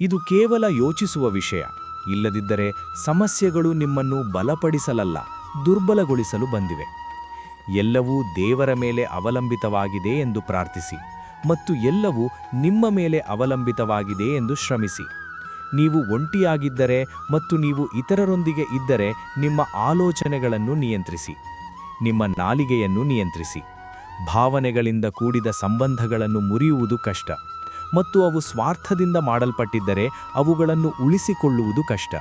ಇದು ಕೇವಲ ಯೋಚಿಸುವ ವಿಷಯ. ಇಲ್ಲದಿದ್ದರೆ ಸಮಸ್ಯೆಗಳು ನಿಮ್ಮನ್ನು ಬಲಪಡಿಸಲಲ್ಲ, ದುರ್ಬಲಗೊಳಿಸಲು ಬಂದಿವೆ. ಎಲ್ಲವೂ ದೇವರ ಮೇಲೆ ಅವಲಂಬಿತವಾಗಿದೆ ಎಂದು ಪ್ರಾರ್ಥಿಸಿ, ಮತ್ತು ಎಲ್ಲವೂ ನಿಮ್ಮ ಮೇಲೆ ಅವಲಂಬಿತವಾಗಿದೆ ಎಂದು ಶ್ರಮಿಸಿ. ನೀವು ಒಂಟಿಯಾಗಿದ್ದರೆ ಮತ್ತು ನೀವು ಇತರರೊಂದಿಗೆ ಇದ್ದರೆ ನಿಮ್ಮ ಆಲೋಚನೆಗಳನ್ನು ನಿಯಂತ್ರಿಸಿ, ನಿಮ್ಮ ನಾಲಿಗೆಯನ್ನು ನಿಯಂತ್ರಿಸಿ. ಭಾವನೆಗಳಿಂದ ಕೂಡಿದ ಸಂಬಂಧಗಳನ್ನು ಮುರಿಯುವುದು ಕಷ್ಟ. ಮತ್ತು ಅವು ಸ್ವಾರ್ಥದಿಂದ ಮಾಡಲ್ಪಟ್ಟಿದ್ದರೆ ಅವುಗಳನ್ನು ಉಳಿಸಿಕೊಳ್ಳುವುದು ಕಷ್ಟ.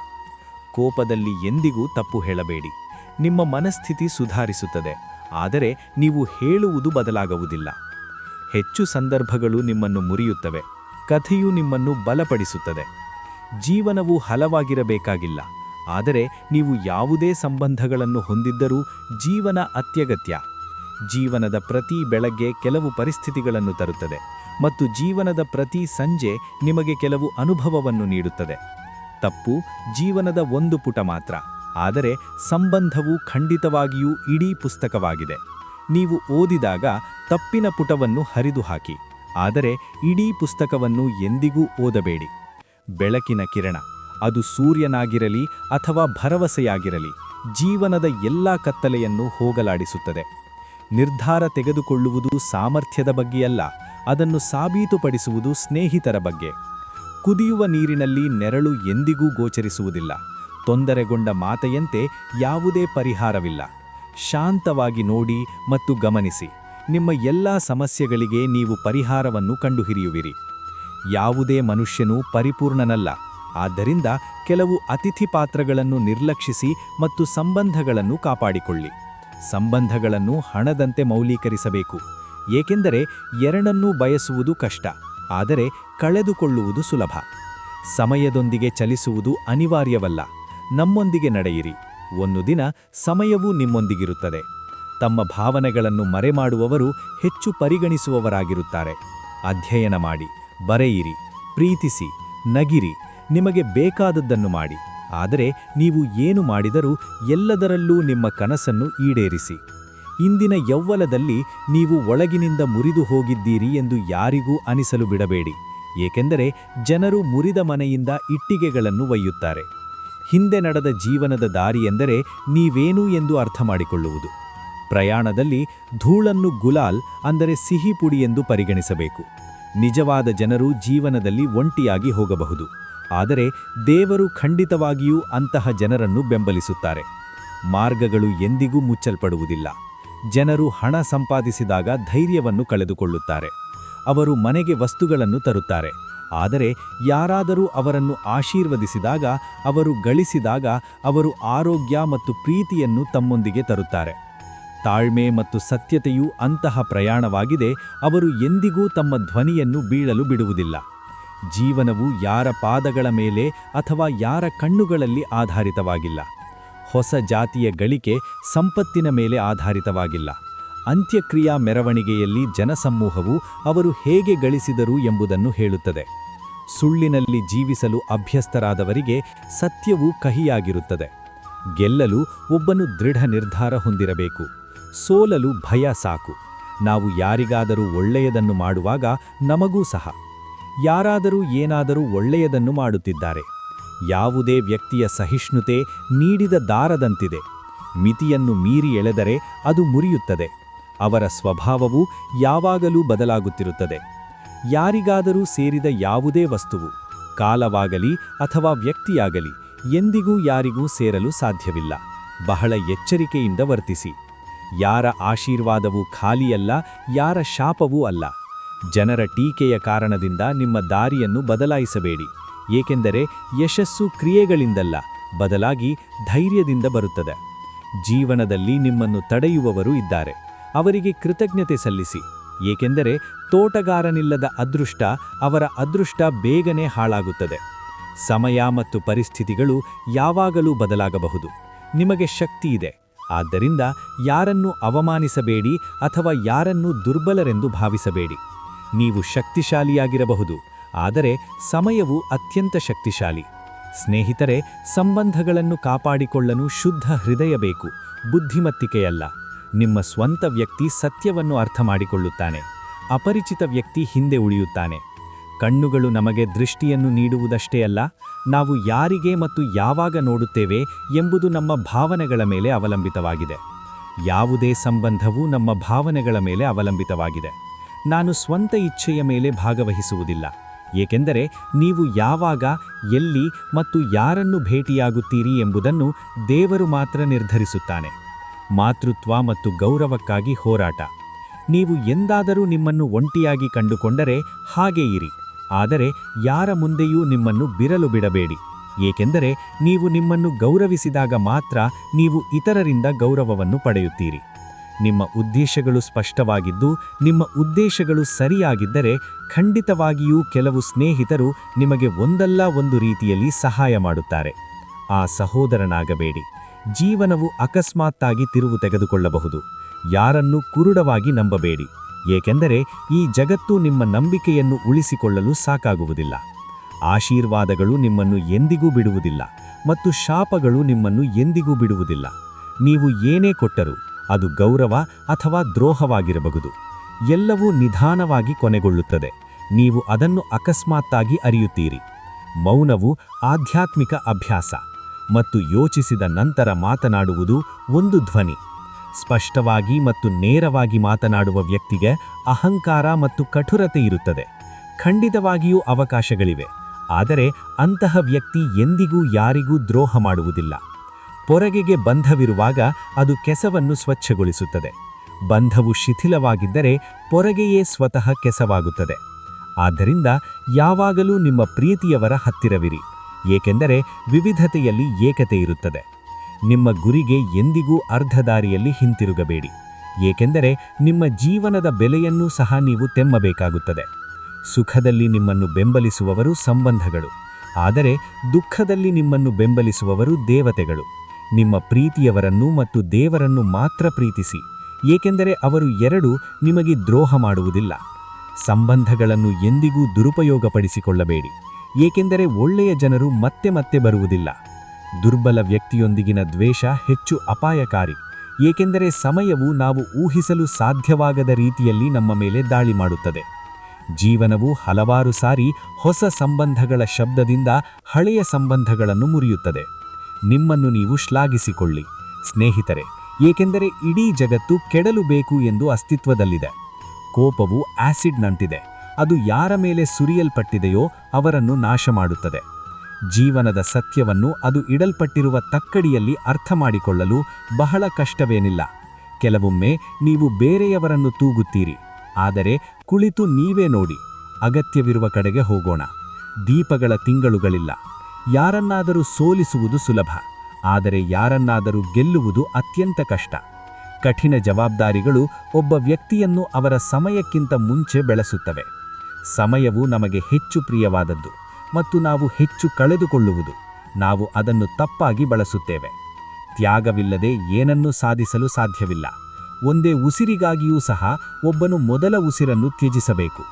ಕೋಪದಲ್ಲಿ ಎಂದಿಗೂ ತಪ್ಪು ಹೇಳಬೇಡಿ. ನಿಮ್ಮ ಮನಸ್ಥಿತಿ ಸುಧಾರಿಸುತ್ತದೆ. ಆದರೆ ನೀವು ಹೇಳುವುದು ಬದಲಾಗುವುದಿಲ್ಲ. ಹೆಚ್ಚು ಸಂದರ್ಭಗಳು ನಿಮ್ಮನ್ನು ಮುರಿಯುತ್ತವೆ. ಕಥೆಯು ನಿಮ್ಮನ್ನು ಬಲಪಡಿಸುತ್ತದೆ. ಜೀವನವು ಹಲವಾಗಿರಬೇಕಾಗಿಲ್ಲ. ಆದರೆ ನೀವು ಯಾವುದೇ ಸಂಬಂಧಗಳನ್ನು ಹೊಂದಿದ್ದರೂ ಜೀವನ ಅತ್ಯಗತ್ಯ. ಜೀವನದ ಪ್ರತಿ ಬೆಳಗ್ಗೆ ಕೆಲವು ಪರಿಸ್ಥಿತಿಗಳನ್ನು ತರುತ್ತದೆ. ಮತ್ತು ಜೀವನದ ಪ್ರತಿ ಸಂಜೆ ನಿಮಗೆ ಕೆಲವು ಅನುಭವವನ್ನು ನೀಡುತ್ತದೆ. ತಪ್ಪು ಜೀವನದ ಒಂದು ಪುಟ ಮಾತ್ರ, ಆದರೆ ಸಂಬಂಧವು ಖಂಡಿತವಾಗಿಯೂ ಇಡೀ ಪುಸ್ತಕವಾಗಿದೆ. ನೀವು ಓದಿದಾಗ ತಪ್ಪಿನ ಪುಟವನ್ನು ಹರಿದು ಹಾಕಿ ಆದರೆ ಇಡೀ ಪುಸ್ತಕವನ್ನು ಎಂದಿಗೂ ಓದಬೇಡಿ. ಬೆಳಕಿನ ಕಿರಣ, ಅದು ಸೂರ್ಯನಾಗಿರಲಿ ಅಥವಾ ಭರವಸೆಯಾಗಿರಲಿ, ಜೀವನದ ಎಲ್ಲಾ ಕತ್ತಲೆಯನ್ನು ಹೋಗಲಾಡಿಸುತ್ತದೆ. ನಿರ್ಧಾರ ತೆಗೆದುಕೊಳ್ಳುವುದು ಸಾಮರ್ಥ್ಯದ ಬಗ್ಗೆಯಲ್ಲ ಅದನ್ನು ಸಾಬೀತುಪಡಿಸುವುದು ಸ್ನೇಹಿತರ ಬಗ್ಗೆ. ಕುದಿಯುವ ನೀರಿನಲ್ಲಿ ನೆರಳು ಎಂದಿಗೂ ಗೋಚರಿಸುವುದಿಲ್ಲ. ತೊಂದರೆಗೊಂಡ ಮಾತೆಯಂತೆ ಯಾವುದೇ ಪರಿಹಾರವಿಲ್ಲ. ಶಾಂತವಾಗಿ ನೋಡಿ ಮತ್ತು ಗಮನಿಸಿ. ನಿಮ್ಮ ಎಲ್ಲ ಸಮಸ್ಯೆಗಳಿಗೆ ನೀವು ಪರಿಹಾರವನ್ನು ಕಂಡುಹಿರಿಯುವಿರಿ ಯಾವುದೇ ಮನುಷ್ಯನು ಪರಿಪೂರ್ಣನಲ್ಲ. ಆದ್ದರಿಂದ ಕೆಲವು ಅತಿಥಿ ಪಾತ್ರಗಳನ್ನು ನಿರ್ಲಕ್ಷಿಸಿ ಮತ್ತು ಸಂಬಂಧಗಳನ್ನು ಕಾಪಾಡಿಕೊಳ್ಳಿ. ಸಂಬಂಧಗಳನ್ನು ಹಣದಂತೆ ಮೌಲ್ಯೀಕರಿಸಬೇಕು ಏಕೆಂದರೆ ಎರಡನ್ನೂ ಬಯಸುವುದು ಕಷ್ಟ, ಆದರೆ ಕಳೆದುಕೊಳ್ಳುವುದು ಸುಲಭ. ಸಮಯದೊಂದಿಗೆ ಚಲಿಸುವುದು ಅನಿವಾರ್ಯವಲ್ಲ, ನಮ್ಮೊಂದಿಗೆ ನಡೆಯಿರಿ. ಒಂದು ದಿನ ಸಮಯವೂ ನಿಮ್ಮೊಂದಿಗಿರುತ್ತದೆ. ತಮ್ಮ ಭಾವನೆಗಳನ್ನು ಮರೆಮಾಡುವವರು ಹೆಚ್ಚು ಪರಿಗಣಿಸುವವರಾಗಿರುತ್ತಾರೆ. ಅಧ್ಯಯನ ಮಾಡಿ, ಬರೆಯಿರಿ, ಪ್ರೀತಿಸಿ, ನಗಿರಿ, ನಿಮಗೆ ಬೇಕಾದದ್ದನ್ನು ಮಾಡಿ. ಆದರೆ ನೀವು ಏನು ಮಾಡಿದರೂ ಎಲ್ಲದರಲ್ಲೂ ನಿಮ್ಮ ಕನಸನ್ನು ಈಡೇರಿಸಿ. ಇಂದಿನ ಯೌವ್ವಲದಲ್ಲಿ ನೀವು ಒಳಗಿನಿಂದ ಮುರಿದು ಹೋಗಿದ್ದೀರಿ ಎಂದು ಯಾರಿಗೂ ಅನಿಸಲು ಬಿಡಬೇಡಿ. ಏಕೆಂದರೆ ಜನರು ಮುರಿದ ಮನೆಯಿಂದ ಇಟ್ಟಿಗೆಗಳನ್ನು ಒಯ್ಯುತ್ತಾರೆ. ಹಿಂದೆ ನಡೆದ ಜೀವನದ ದಾರಿ ಎಂದರೆ ನೀವೇನು ಎಂದು ಅರ್ಥ ಮಾಡಿಕೊಳ್ಳುವುದು ಪ್ರಯಾಣದಲ್ಲಿ ಧೂಳನ್ನು ಗುಲಾಲ್ ಅಂದರೆ ಸಿಹಿ ಪುಡಿ ಎಂದು ಪರಿಗಣಿಸಬೇಕು. ನಿಜವಾದ ಜನರು ಜೀವನದಲ್ಲಿ ಒಂಟಿಯಾಗಿ ಹೋಗಬಹುದು. ಆದರೆ ದೇವರು ಖಂಡಿತವಾಗಿಯೂ ಅಂತಹ ಜನರನ್ನು ಬೆಂಬಲಿಸುತ್ತಾರೆ. ಮಾರ್ಗಗಳು ಎಂದಿಗೂ ಮುಚ್ಚಲ್ಪಡುವುದಿಲ್ಲ. ಜನರು ಹಣ ಸಂಪಾದಿಸಿದಾಗ ಧೈರ್ಯವನ್ನು ಕಳೆದುಕೊಳ್ಳುತ್ತಾರೆ. ಅವರು ಮನೆಗೆ ವಸ್ತುಗಳನ್ನು ತರುತ್ತಾರೆ. ಆದರೆ ಯಾರಾದರೂ ಅವರನ್ನು ಆಶೀರ್ವದಿಸಿದಾಗ, ಅವರು ಗಳಿಸಿದಾಗ ಅವರು ಆರೋಗ್ಯ ಮತ್ತು ಪ್ರೀತಿಯನ್ನು ತಮ್ಮೊಂದಿಗೆ ತರುತ್ತಾರೆ. ತಾಳ್ಮೆ ಮತ್ತು ಸತ್ಯತೆಯು ಅಂತಹ ಪ್ರಯಾಣವಾಗಿದೆ, ಅವರು ಎಂದಿಗೂ ತಮ್ಮ ಧ್ವನಿಯನ್ನು ಬೀಳಲು ಬಿಡುವುದಿಲ್ಲ. ಜೀವನವು ಯಾರ ಪಾದಗಳ ಮೇಲೆ ಅಥವಾ ಯಾರ ಕಣ್ಣುಗಳಲ್ಲಿ ಆಧಾರಿತವಾಗಿಲ್ಲ. ಹೊಸ ಜಾತಿಯ ಗಳಿಕೆ ಸಂಪತ್ತಿನ ಮೇಲೆ ಆಧಾರಿತವಾಗಿಲ್ಲ. ಅಂತ್ಯಕ್ರಿಯಾ ಮೆರವಣಿಗೆಯಲ್ಲಿ ಜನಸಮೂಹವು ಅವರು ಹೇಗೆ ಗಳಿಸಿದರು ಎಂಬುದನ್ನು ಹೇಳುತ್ತದೆ. ಸುಳ್ಳಿನಲ್ಲಿ ಜೀವಿಸಲು ಅಭ್ಯಸ್ತರಾದವರಿಗೆ ಸತ್ಯವು ಕಹಿಯಾಗಿರುತ್ತದೆ. ಗೆಲ್ಲಲು ಒಬ್ಬನು ದೃಢ ನಿರ್ಧಾರ ಹೊಂದಿರಬೇಕು. ಸೋಲಲು ಭಯ ಸಾಕು. ನಾವು ಯಾರಿಗಾದರೂ ಒಳ್ಳೆಯದನ್ನು ಮಾಡುವಾಗ ನಮಗೂ ಸಹ. ಯಾರಾದರೂ ಏನಾದರೂ ಒಳ್ಳೆಯದನ್ನು ಮಾಡುತ್ತಿದ್ದಾರೆ. ಯಾವುದೇ ವ್ಯಕ್ತಿಯ ಸಹಿಷ್ಣುತೆ ನೀಡಿದ ದಾರದಂತಿದೆ. ಮಿತಿಯನ್ನು ಮೀರಿ ಎಳೆದರೆ ಅದು ಮುರಿಯುತ್ತದೆ. ಅವರ ಸ್ವಭಾವವು ಯಾವಾಗಲೂ ಬದಲಾಗುತ್ತಿರುತ್ತದೆ. ಯಾರಿಗಾದರೂ ಸೇರಿದ ಯಾವುದೇ ವಸ್ತುವು, ಕಾಲವಾಗಲಿ ಅಥವಾ ವ್ಯಕ್ತಿಯಾಗಲಿ, ಎಂದಿಗೂ ಯಾರಿಗೂ ಸೇರಲು ಸಾಧ್ಯವಿಲ್ಲ. ಬಹಳ ಎಚ್ಚರಿಕೆಯಿಂದ ವರ್ತಿಸಿ. ಯಾರ ಆಶೀರ್ವಾದವೂ ಖಾಲಿಯಲ್ಲ, ಯಾರ ಶಾಪವೂ ಅಲ್ಲ. ಜನರ ಟೀಕೆಯ ಕಾರಣದಿಂದ ನಿಮ್ಮ ದಾರಿಯನ್ನು ಬದಲಾಯಿಸಬೇಡಿ. ಏಕೆಂದರೆ ಯಶಸ್ಸು ಕ್ರಿಯೆಗಳಿಂದಲ್ಲ, ಬದಲಾಗಿ ಧೈರ್ಯದಿಂದ ಬರುತ್ತದೆ. ಜೀವನದಲ್ಲಿ ನಿಮ್ಮನ್ನು ತಡೆಯುವವರು ಇದ್ದಾರೆ. ಅವರಿಗೆ ಕೃತಜ್ಞತೆ ಸಲ್ಲಿಸಿ. ಏಕೆಂದರೆ ತೋಟಗಾರನಿಲ್ಲದ ಅದೃಷ್ಟ ಅವರ ಅದೃಷ್ಟ ಬೇಗನೆ ಹಾಳಾಗುತ್ತದೆ. ಸಮಯ ಮತ್ತು ಪರಿಸ್ಥಿತಿಗಳು ಯಾವಾಗಲೂ ಬದಲಾಗಬಹುದು. ನಿಮಗೆ ಶಕ್ತಿ ಇದೆ. ಆದ್ದರಿಂದ ಯಾರನ್ನು ಅವಮಾನಿಸಬೇಡಿ ಅಥವಾ ಯಾರನ್ನು ದುರ್ಬಲರೆಂದು ಭಾವಿಸಬೇಡಿ. ನೀವು ಶಕ್ತಿಶಾಲಿಯಾಗಿರಬಹುದು. ಆದರೆ ಸಮಯವು ಅತ್ಯಂತ ಶಕ್ತಿಶಾಲಿ. ಸ್ನೇಹಿತರೆ, ಸಂಬಂಧಗಳನ್ನು ಕಾಪಾಡಿಕೊಳ್ಳಲು ಶುದ್ಧ ಹೃದಯ ಬೇಕು, ಬುದ್ಧಿಮತ್ತಿಕೆಯಲ್ಲ. ನಿಮ್ಮ ಸ್ವಂತ ವ್ಯಕ್ತಿ ಸತ್ಯವನ್ನು ಅರ್ಥ ಮಾಡಿಕೊಳ್ಳುತ್ತಾನೆ ಅಪರಿಚಿತ ವ್ಯಕ್ತಿ ಹಿಂದೆ ಉಳಿಯುತ್ತಾನೆ. ಕಣ್ಣುಗಳು ನಮಗೆ ದೃಷ್ಟಿಯನ್ನು ನೀಡುವುದಷ್ಟೇ ಅಲ್ಲ, ನಾವು ಯಾರಿಗೆ ಮತ್ತು ಯಾವಾಗ ನೋಡುತ್ತೇವೆ ಎಂಬುದು ನಮ್ಮ ಭಾವನೆಗಳ ಮೇಲೆ ಅವಲಂಬಿತವಾಗಿದೆ. ಯಾವುದೇ ಸಂಬಂಧವೂ ನಮ್ಮ ಭಾವನೆಗಳ ಮೇಲೆ ಅವಲಂಬಿತವಾಗಿದೆ. ನಾನು ಸ್ವಂತ ಇಚ್ಛೆಯ ಮೇಲೆ ಭಾಗವಹಿಸುವುದಿಲ್ಲ. ಏಕೆಂದರೆ ನೀವು ಯಾವಾಗ, ಎಲ್ಲಿ ಮತ್ತು ಯಾರನ್ನು ಭೇಟಿಯಾಗುತ್ತೀರಿ ಎಂಬುದನ್ನು ದೇವರು ಮಾತ್ರ ನಿರ್ಧರಿಸುತ್ತಾನೆ. ಮಾತೃತ್ವ ಮತ್ತು ಗೌರವಕ್ಕಾಗಿ ಹೋರಾಟ. ನೀವು ಎಂದಾದರೂ ನಿಮ್ಮನ್ನು ಒಂಟಿಯಾಗಿ ಕಂಡುಕೊಂಡರೆ ಹಾಗೇ ಇರಿ. ಆದರೆ ಯಾರ ಮುಂದೆಯೂ ನಿಮ್ಮನ್ನು ಬಿರಲು ಬಿಡಬೇಡಿ. ಏಕೆಂದರೆ ನೀವು ನಿಮ್ಮನ್ನು ಗೌರವಿಸಿದಾಗ ಮಾತ್ರ ನೀವು ಇತರರಿಂದ ಗೌರವವನ್ನು ಪಡೆಯುತ್ತೀರಿ. ನಿಮ್ಮ ಉದ್ದೇಶಗಳು ಸ್ಪಷ್ಟವಾಗಿದ್ದು, ನಿಮ್ಮ ಉದ್ದೇಶಗಳು ಸರಿಯಾಗಿದ್ದರೆ ಖಂಡಿತವಾಗಿಯೂ ಕೆಲವು ಸ್ನೇಹಿತರು ನಿಮಗೆ ಒಂದಲ್ಲ ಒಂದು ರೀತಿಯಲ್ಲಿ ಸಹಾಯ ಮಾಡುತ್ತಾರೆ. ಆ ಸಹೋದರನಾಗಬೇಡಿ. ಜೀವನವು ಅಕಸ್ಮಾತ್ತಾಗಿ ತಿರುವು ತೆಗೆದುಕೊಳ್ಳಬಹುದು. ಯಾರನ್ನೂ ಕುರುಡವಾಗಿ ನಂಬಬೇಡಿ. ಏಕೆಂದರೆ ಈ ಜಗತ್ತು ನಿಮ್ಮ ನಂಬಿಕೆಯನ್ನು ಉಳಿಸಿಕೊಳ್ಳಲು ಸಾಕಾಗುವುದಿಲ್ಲ. ಆಶೀರ್ವಾದಗಳು ನಿಮ್ಮನ್ನು ಎಂದಿಗೂ ಬಿಡುವುದಿಲ್ಲ ಮತ್ತು ಶಾಪಗಳು ನಿಮ್ಮನ್ನು ಎಂದಿಗೂ ಬಿಡುವುದಿಲ್ಲ. ನೀವು ಏನೇ ಕೊಟ್ಟರೂ ಅದು ಗೌರವ ಅಥವಾ ದ್ರೋಹವಾಗಿರಬಹುದು. ಎಲ್ಲವೂ ನಿಧಾನವಾಗಿ ಕೊನೆಗೊಳ್ಳುತ್ತದೆ. ನೀವು ಅದನ್ನು ಅಕಸ್ಮಾತ್ತಾಗಿ ಅರಿಯುತ್ತೀರಿ. ಮೌನವು ಆಧ್ಯಾತ್ಮಿಕ ಅಭ್ಯಾಸ. ಮತ್ತು ಯೋಚಿಸಿದ ನಂತರ ಮಾತನಾಡುವುದು ಒಂದು ಧ್ವನಿ. ಸ್ಪಷ್ಟವಾಗಿ ಮತ್ತು ನೇರವಾಗಿ ಮಾತನಾಡುವ ವ್ಯಕ್ತಿಗೆ ಅಹಂಕಾರ ಮತ್ತು ಕಠುರತೆ ಇರುತ್ತದೆ. ಖಂಡಿತವಾಗಿಯೂ ಅವಕಾಶಗಳಿವೆ. ಆದರೆ ಅಂತಹ ವ್ಯಕ್ತಿ ಎಂದಿಗೂ ಯಾರಿಗೂ ದ್ರೋಹ ಮಾಡುವುದಿಲ್ಲ. ಪೊರಗೆಗೆ ಬಂಧವಿರುವಾಗ ಅದು ಕೆಸವನ್ನು ಸ್ವಚ್ಛಗೊಳಿಸುತ್ತದೆ. ಬಂಧವು ಶಿಥಿಲವಾಗಿದ್ದರೆ ಪೊರಗೆಯೇ ಸ್ವತಃ ಕೆಸವಾಗುತ್ತದೆ. ಆದ್ದರಿಂದ ಯಾವಾಗಲೂ ನಿಮ್ಮ ಪ್ರೀತಿಯವರ ಹತ್ತಿರವಿರಿ, ಏಕೆಂದರೆ ವಿವಿಧತೆಯಲ್ಲಿ ಏಕತೆ ಇರುತ್ತದೆ. ನಿಮ್ಮ ಗುರಿಗೆ ಎಂದಿಗೂ ಅರ್ಧದಾರಿಯಲ್ಲಿ ಹಿಂತಿರುಗಬೇಡಿ, ಏಕೆಂದರೆ ನಿಮ್ಮ ಜೀವನದ ಬೆಲೆಯನ್ನೂ ಸಹ ನೀವು ತೆಮ್ಮಬೇಕಾಗುತ್ತದೆ. ಸುಖದಲ್ಲಿ ನಿಮ್ಮನ್ನು ಬೆಂಬಲಿಸುವವರು ಸಂಬಂಧಗಳು, ಆದರೆ ದುಃಖದಲ್ಲಿ ನಿಮ್ಮನ್ನು ಬೆಂಬಲಿಸುವವರು ದೇವತೆಗಳು. ನಿಮ್ಮ ಪ್ರೀತಿಯವರನ್ನು ಮತ್ತು ದೇವರನ್ನು ಮಾತ್ರ ಪ್ರೀತಿಸಿ, ಏಕೆಂದರೆ ಅವರು ಎರಡು ನಿಮಗೆ ದ್ರೋಹ ಮಾಡುವುದಿಲ್ಲ. ಸಂಬಂಧಗಳನ್ನು ಎಂದಿಗೂ ದುರುಪಯೋಗಪಡಿಸಿಕೊಳ್ಳಬೇಡಿ, ಏಕೆಂದರೆ ಒಳ್ಳೆಯ ಜನರು ಮತ್ತೆ ಮತ್ತೆ ಬರುವುದಿಲ್ಲ. ದುರ್ಬಲ ವ್ಯಕ್ತಿಯೊಂದಿಗಿನ ದ್ವೇಷ ಹೆಚ್ಚು ಅಪಾಯಕಾರಿ, ಏಕೆಂದರೆ ಸಮಯವು ನಾವು ಊಹಿಸಲು ಸಾಧ್ಯವಾಗದ ರೀತಿಯಲ್ಲಿ ನಮ್ಮ ಮೇಲೆ ದಾಳಿ ಮಾಡುತ್ತದೆ. ಜೀವನವು ಹಲವಾರು ಸಾರಿ ಹೊಸ ಸಂಬಂಧಗಳ ಶಬ್ದದಿಂದ ಹಳೆಯ ಸಂಬಂಧಗಳನ್ನು ಮುರಿಯುತ್ತದೆ. ನಿಮ್ಮನ್ನು ನೀವು ಶ್ಲಾಘಿಸಿಕೊಳ್ಳಿ. ಸ್ನೇಹಿತರೆ, ಏಕೆಂದರೆ ಇಡೀ ಜಗತ್ತು ಕೆಡಲು ಬೇಕು ಎಂದು ಅಸ್ತಿತ್ವದಲ್ಲಿದೆ. ಕೋಪವು ಆಸಿಡ್ನಂತಿದೆ ಅದು ಯಾರ ಮೇಲೆ ಸುರಿಯಲ್ಪಟ್ಟಿದೆಯೋ ಅವರನ್ನು ನಾಶ ಮಾಡುತ್ತದೆ ಜೀವನದ ಸತ್ಯವನ್ನು ಅದು ಇಡಲ್ಪಟ್ಟಿರುವ ತಕ್ಕಡಿಯಲ್ಲಿ ಅರ್ಥ ಮಾಡಿಕೊಳ್ಳಲು ಬಹಳ ಕಷ್ಟವೇನಿಲ್ಲ. ಕೆಲವೊಮ್ಮೆ ನೀವು ಬೇರೆಯವರನ್ನು ತೂಗುತ್ತೀರಿ. ಆದರೆ ಕುಳಿತು ನೀವೇ ನೋಡಿ. ಅಗತ್ಯವಿರುವ ಕಡೆಗೆ ಹೋಗೋಣ. ದೀಪಗಳ ತಿಂಗಳುಗಳಿಲ್ಲ. ಯಾರನ್ನಾದರೂ ಸೋಲಿಸುವುದು ಸುಲಭ, ಆದರೆ ಯಾರನ್ನಾದರೂ ಗೆಲ್ಲುವುದು ಅತ್ಯಂತ ಕಷ್ಟ. ಕಠಿಣ ಜವಾಬ್ದಾರಿಗಳು ಒಬ್ಬ ವ್ಯಕ್ತಿಯನ್ನು ಅವರ ಸಮಯಕ್ಕಿಂತ ಮುಂಚೆ ಬೆಳೆಸುತ್ತವೆ. ಸಮಯವು ನಮಗೆ ಹೆಚ್ಚು ಪ್ರಿಯವಾದದ್ದು ಮತ್ತು ನಾವು ಹೆಚ್ಚು ಕಳೆದುಕೊಳ್ಳುವುದು, ನಾವು ಅದನ್ನು ತಪ್ಪಾಗಿ ಬಳಸುತ್ತೇವೆ. ತ್ಯಾಗವಿಲ್ಲದೆ ಏನನ್ನೂ ಸಾಧಿಸಲು ಸಾಧ್ಯವಿಲ್ಲ. ಒಂದೇ ಉಸಿರಿಗಾಗಿಯೂ ಸಹ ಒಬ್ಬನು ಮೊದಲ ಉಸಿರನ್ನು ತ್ಯಜಿಸಬೇಕು.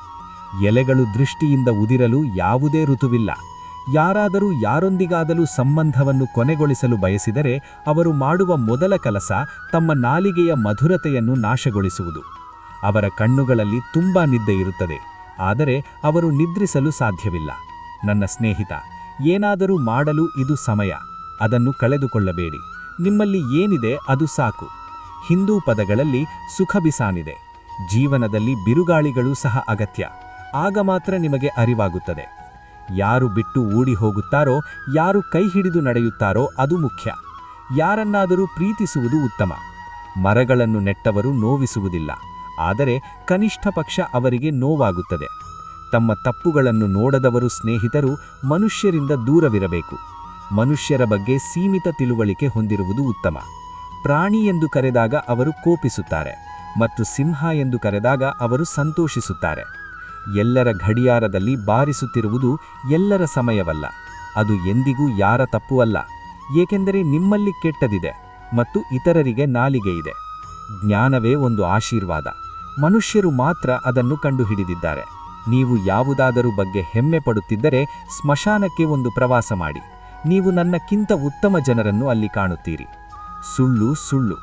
ಎಲೆಗಳು ದೃಷ್ಟಿಯಿಂದ ಉದಿರಲು ಯಾವುದೇ ಋತುವಿಲ್ಲ. ಯಾರಾದರೂ ಯಾರೊಂದಿಗಾದರೂ ಸಂಬಂಧವನ್ನು ಕೊನೆಗೊಳಿಸಲು ಬಯಸಿದರೆ ಅವರು ಮಾಡುವ ಮೊದಲ ಕೆಲಸ ತಮ್ಮ ನಾಲಿಗೆಯ ಮಧುರತೆಯನ್ನು ನಾಶಗೊಳಿಸುವುದು. ಅವರ ಕಣ್ಣುಗಳಲ್ಲಿ ತುಂಬಾ ನಿದ್ದೆ ಇರುತ್ತದೆ. ಆದರೆ ಅವರು ನಿದ್ರಿಸಲು ಸಾಧ್ಯವಿಲ್ಲ. ನನ್ನ ಸ್ನೇಹಿತ, ಏನಾದರೂ ಮಾಡಲು ಇದು ಸಮಯ. ಅದನ್ನು ಕಳೆದುಕೊಳ್ಳಬೇಡಿ. ನಿಮ್ಮಲ್ಲಿ ಏನಿದೆ ಅದು ಸಾಕು. ಹಿಂದೂ ಪದಗಳಲ್ಲಿ ಸುಖ ಬಿಸಾನಿದೆ. ಜೀವನದಲ್ಲಿ ಬಿರುಗಾಳಿಗಳು ಸಹ ಅಗತ್ಯ. ಆಗ ಮಾತ್ರ ನಿಮಗೆ ಅರಿವಾಗುತ್ತದೆ. ಯಾರು ಬಿಟ್ಟು ಓಡಿ ಹೋಗುತ್ತಾರೋ, ಯಾರು ಕೈ ಹಿಡಿದು ನಡೆಯುತ್ತಾರೋ ಅದು ಮುಖ್ಯ. ಯಾರನ್ನಾದರೂ ಪ್ರೀತಿಸುವುದು ಉತ್ತಮ. ಮರಗಳನ್ನು ನೆಟ್ಟವರು ನೋವಿಸುವುದಿಲ್ಲ. ಆದರೆ ಕನಿಷ್ಠ ಪಕ್ಷ ಅವರಿಗೆ ನೋವಾಗುತ್ತದೆ. ತಮ್ಮ ತಪ್ಪುಗಳನ್ನು ನೋಡದವರು ಸ್ನೇಹಿತರು ಮನುಷ್ಯರಿಂದ ದೂರವಿರಬೇಕು. ಮನುಷ್ಯರ ಬಗ್ಗೆ ಸೀಮಿತ ತಿಳುವಳಿಕೆ ಹೊಂದಿರುವುದು ಉತ್ತಮ. ಪ್ರಾಣಿ ಎಂದು ಕರೆದಾಗ ಅವರು ಕೋಪಿಸುತ್ತಾರೆ. ಮತ್ತು ಸಿಂಹ ಎಂದು ಕರೆದಾಗ ಅವರು ಸಂತೋಷಿಸುತ್ತಾರೆ. ಎಲ್ಲರ ಗಡಿಯಾರದಲ್ಲಿ ಬಾರಿಸುತ್ತಿರುವುದು ಎಲ್ಲರ ಸಮಯವಲ್ಲ. ಅದು ಎಂದಿಗೂ ಯಾರ ತಪ್ಪು ಅಲ್ಲ. ಏಕೆಂದರೆ ನಿಮ್ಮಲ್ಲಿ ಕೆಟ್ಟದಿದೆ ಮತ್ತು ಇತರರಿಗೆ ನಾಲಿಗೆ ಇದೆ. ಜ್ಞಾನವೇ ಒಂದು ಆಶೀರ್ವಾದ. ಮನುಷ್ಯರು ಮಾತ್ರ ಅದನ್ನು ಕಂಡುಹಿಡಿದಿದ್ದಾರೆ. ನೀವು ಯಾವುದಾದರೂ ಬಗ್ಗೆ ಹೆಮ್ಮೆ ಪಡುತ್ತಿದ್ದರೆ ಸ್ಮಶಾನಕ್ಕೆ ಒಂದು ಪ್ರವಾಸ ಮಾಡಿ. ನೀವು ನನ್ನಕ್ಕಿಂತ ಉತ್ತಮ ಜನರನ್ನು ಅಲ್ಲಿ ಕಾಣುತ್ತೀರಿ. ಸುಳ್ಳು ಸುಳ್ಳು.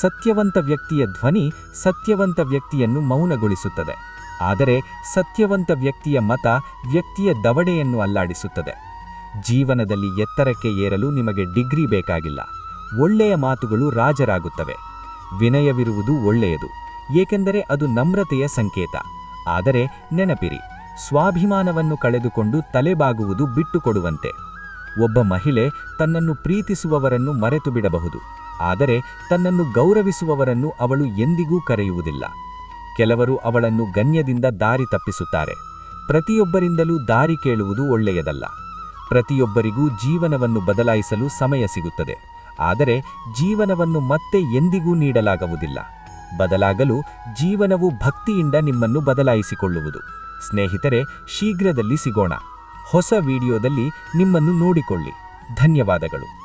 ಸತ್ಯವಂತ ವ್ಯಕ್ತಿಯ ಧ್ವನಿ ಸತ್ಯವಂತ ವ್ಯಕ್ತಿಯನ್ನು ಮೌನಗೊಳಿಸುತ್ತದೆ. ಆದರೆ ಸತ್ಯವಂತ ವ್ಯಕ್ತಿಯ ಮತ ವ್ಯಕ್ತಿಯ ದವಡೆಯನ್ನು ಅಲ್ಲಾಡಿಸುತ್ತದೆ. ಜೀವನದಲ್ಲಿ ಎತ್ತರಕ್ಕೆ ಏರಲು ನಿಮಗೆ ಡಿಗ್ರಿ ಬೇಕಾಗಿಲ್ಲ. ಒಳ್ಳೆಯ ಮಾತುಗಳು ರಾಜರಾಗುತ್ತವೆ. ವಿನಯವಿರುವುದು ಒಳ್ಳೆಯದು, ಏಕೆಂದರೆ ಅದು ನಮ್ರತೆಯ ಸಂಕೇತ. ಆದರೆ ನೆನಪಿರಿ, ಸ್ವಾಭಿಮಾನವನ್ನು ಕಳೆದುಕೊಂಡು ತಲೆಬಾಗುವುದು ಬಿಟ್ಟುಕೊಡುವಂತೆ. ಒಬ್ಬ ಮಹಿಳೆ ತನ್ನನ್ನು ಪ್ರೀತಿಸುವವರನ್ನು ಮರೆತು ಬಿಡಬಹುದು ಆದರೆ ತನ್ನನ್ನು ಗೌರವಿಸುವವರನ್ನು ಅವಳು ಎಂದಿಗೂ ಕರೆಯುವುದಿಲ್ಲ. ಕೆಲವರು ಅವಳನ್ನು ಗಣ್ಯದಿಂದ ದಾರಿ ತಪ್ಪಿಸುತ್ತಾರೆ. ಪ್ರತಿಯೊಬ್ಬರಿಂದಲೂ ದಾರಿ ಕೇಳುವುದು ಒಳ್ಳೆಯದಲ್ಲ. ಪ್ರತಿಯೊಬ್ಬರಿಗೂ ಜೀವನವನ್ನು ಬದಲಾಯಿಸಲು ಸಮಯ ಸಿಗುತ್ತದೆ. ಆದರೆ ಜೀವನವನ್ನು ಮತ್ತೆ ಎಂದಿಗೂ ನೀಡಲಾಗುವುದಿಲ್ಲ. ಬದಲಾಗಲು ಜೀವನವು ಭಕ್ತಿಯಿಂದ ನಿಮ್ಮನ್ನು ಬದಲಾಯಿಸಿಕೊಳ್ಳುವುದು. ಸ್ನೇಹಿತರೆ, ಶೀಘ್ರದಲ್ಲಿ ಸಿಗೋಣ. ಹೊಸ ವಿಡಿಯೋದಲ್ಲಿ ನಿಮ್ಮನ್ನು ನೋಡಿಕೊಳ್ಳಿ. ಧನ್ಯವಾದಗಳು.